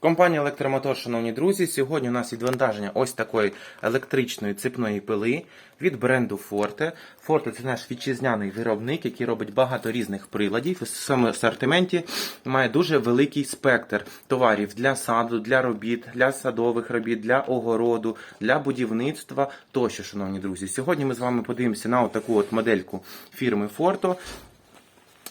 Компанія Електромотор, шановні друзі, сьогодні у нас відвантаження ось такої електричної цепної пили від бренду Forte. Forte – це наш вітчизняний виробник, який робить багато різних приладів. В своєму асортименті має дуже великий спектр товарів для саду, для робіт, для садових робіт, для огороду, для будівництва тощо, шановні друзі. Сьогодні ми з вами подивимося на таку от модельку фірми Forto.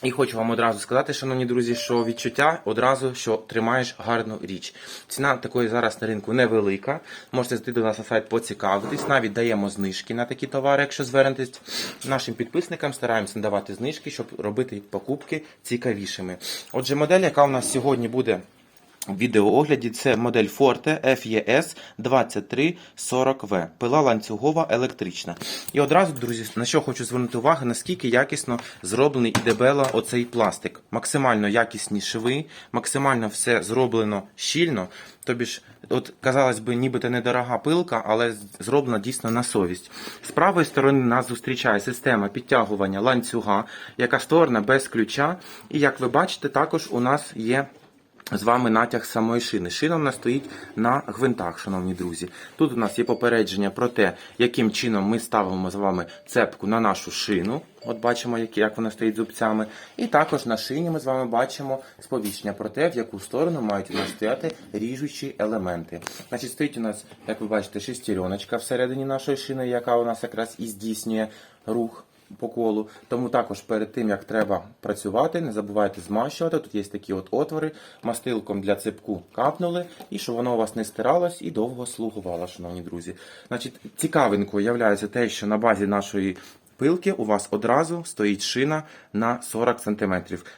І хочу вам одразу сказати, шановні друзі, що відчуття одразу, що тримаєш гарну річ. Ціна такої зараз на ринку невелика. Можете зайти до нас на сайт поцікавитись. Навіть даємо знижки на такі товари, якщо звернетесь. Нашим підписникам стараємося надавати знижки, щоб робити покупки цікавішими. Отже, модель, яка у нас сьогодні буде відеоогляді це модель Forte FES 2340V. Пила ланцюгова електрична. І одразу, друзі, на що хочу звернути увагу, наскільки якісно зроблений і дебела оцей пластик. Максимально якісні шви, максимально все зроблено щільно. Тобі ж, от казалось би, нібито недорога пилка, але зроблена дійсно на совість. З правої сторони нас зустрічає система підтягування ланцюга, яка створена без ключа. І як ви бачите, також у нас є з вами натяг самої шини. Шина у нас стоїть на гвинтах, шановні друзі. Тут у нас є попередження про те, яким чином ми ставимо з вами цепку на нашу шину. От бачимо, як вона стоїть зубцями. І також на шині ми з вами бачимо сповіщення про те, в яку сторону мають у нас стояти ріжучі елементи. Значить, стоїть у нас, як ви бачите, шестереночка всередині нашої шини, яка у нас якраз і здійснює рух по колу. Тому також перед тим, як треба працювати, не забувайте змащувати. Тут є такі от отвори, мастилком для ципку капнули, і щоб воно у вас не стиралось і довго слугувало, шановні друзі. Значить, цікавинкою є те, що на базі нашої пилки у вас одразу стоїть шина на 40 см.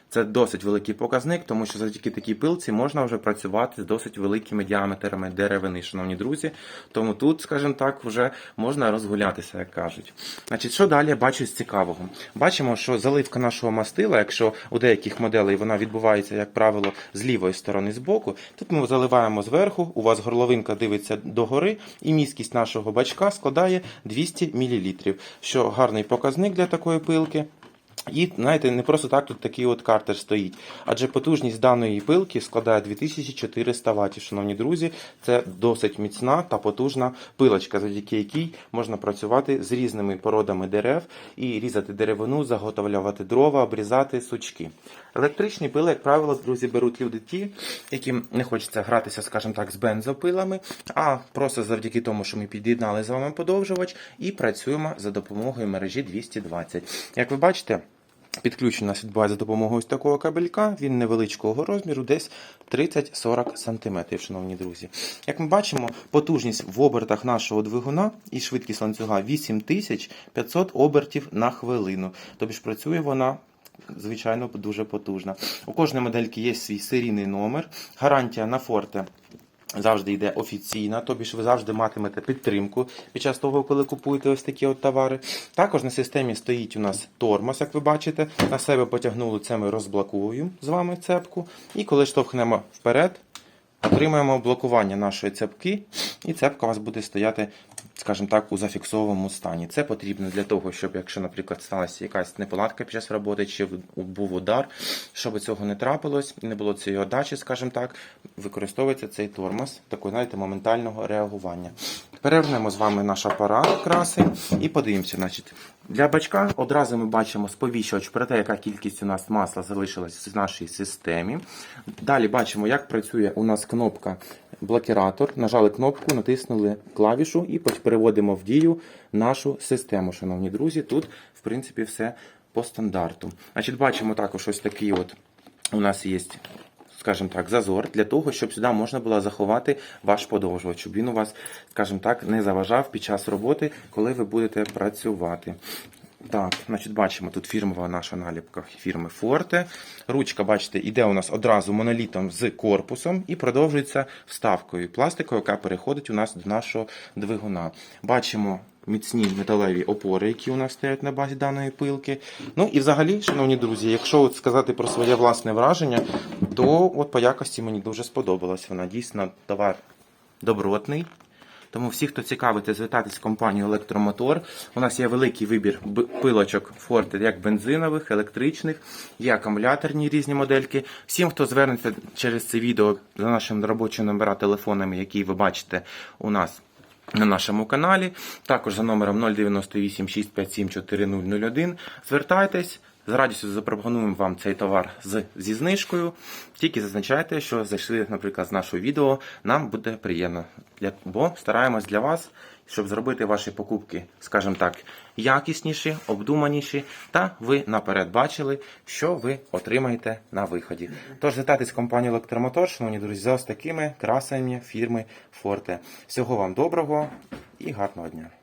Це досить великий показник, тому що завдяки такій пилці можна вже працювати з досить великими діаметрами деревини, шановні друзі. Тому тут, скажімо так, вже можна розгулятися, як кажуть. Значить, що далі бачу з цікавого? Бачимо, що заливка нашого мастила, якщо у деяких моделей вона відбувається, як правило, з лівої сторони з боку, тут ми заливаємо зверху, у вас горловинка дивиться догори, і міськість нашого бачка складає 200 мл, що гарний показник для такої пилки. І знаєте, не просто так тут такий от картер стоїть. Адже потужність даної пилки складає 2400 Вт. Шановні друзі, це досить міцна та потужна пилочка, завдяки якій можна працювати з різними породами дерев і різати деревину, заготовлювати дрова, обрізати сучки. Електричні пили, як правило, друзі, беруть люди ті, яким не хочеться гратися, скажімо так, з бензопилами, а просто завдяки тому, що ми під'єднали з вами подовжувач і працюємо за допомогою мережі 220. Як ви бачите, Підключення у за допомогою ось такого кабелька. Він невеличкого розміру, десь 30-40 см, шановні друзі. Як ми бачимо, потужність в обертах нашого двигуна і швидкість ланцюга 8500 обертів на хвилину. Тобто ж працює вона. Звичайно, дуже потужна. У кожної модельки є свій серійний номер. Гарантія на форте завжди йде офіційна, тобі ж ви завжди матимете підтримку під час того, коли купуєте ось такі от товари. Також на системі стоїть у нас тормоз, як ви бачите. На себе потягнули це ми розблокуємо з вами цепку. І коли штовхнемо вперед, отримаємо блокування нашої цепки, і цепка у вас буде стояти, скажімо так, у зафіксованому стані. Це потрібно для того, щоб, якщо, наприклад, сталася якась неполадка під час роботи, чи був удар, щоб цього не трапилось, не було цієї отдачі, скажімо так, використовується цей тормоз, такого, знаєте, моментального реагування. Перевернемо з вами наш апарат краси і подивимося. Значить, Для бачка одразу ми бачимо сповіщувач про те, яка кількість у нас масла залишилась в нашій системі. Далі бачимо, як працює у нас кнопка блокіратор. Нажали кнопку, натиснули клавішу і переводимо в дію нашу систему, шановні друзі. Тут, в принципі, все по стандарту. Значить, Бачимо також ось такий от у нас є скажімо так, зазор для того, щоб сюди можна було заховати ваш подовжувач, щоб він у вас, скажімо так, не заважав під час роботи, коли ви будете працювати. Так, значить, бачимо тут фірмова наша наліпка фірми Forte. Ручка, бачите, іде у нас одразу монолітом з корпусом і продовжується вставкою пластиковою, яка переходить у нас до нашого двигуна. Бачимо міцні металеві опори, які у нас стоять на базі даної пилки. Ну і взагалі, шановні друзі, якщо от сказати про своє власне враження, то от по якості мені дуже сподобалась. Вона дійсно товар добротний. Тому всі, хто цікавиться, звертайтесь в компанію Електромотор. У нас є великий вибір пилочок Форте, як бензинових, електричних, є акумуляторні різні модельки. Всім, хто звернеться через це відео за нашими робочими номера телефонами, які ви бачите у нас на нашому каналі, також за номером 098 657 4001. Звертайтесь, з радістю запропонуємо вам цей товар з, зі знижкою. Тільки зазначайте, що зайшли, наприклад, з нашого відео. Нам буде приємно, бо стараємось для вас, щоб зробити ваші покупки, скажімо так, якісніші, обдуманіші, та ви наперед бачили, що ви отримаєте на виході. Тож звертайтесь в компанію Електромотор, шановні друзі, ось такими красами фірми Форте. Всього вам доброго і гарного дня!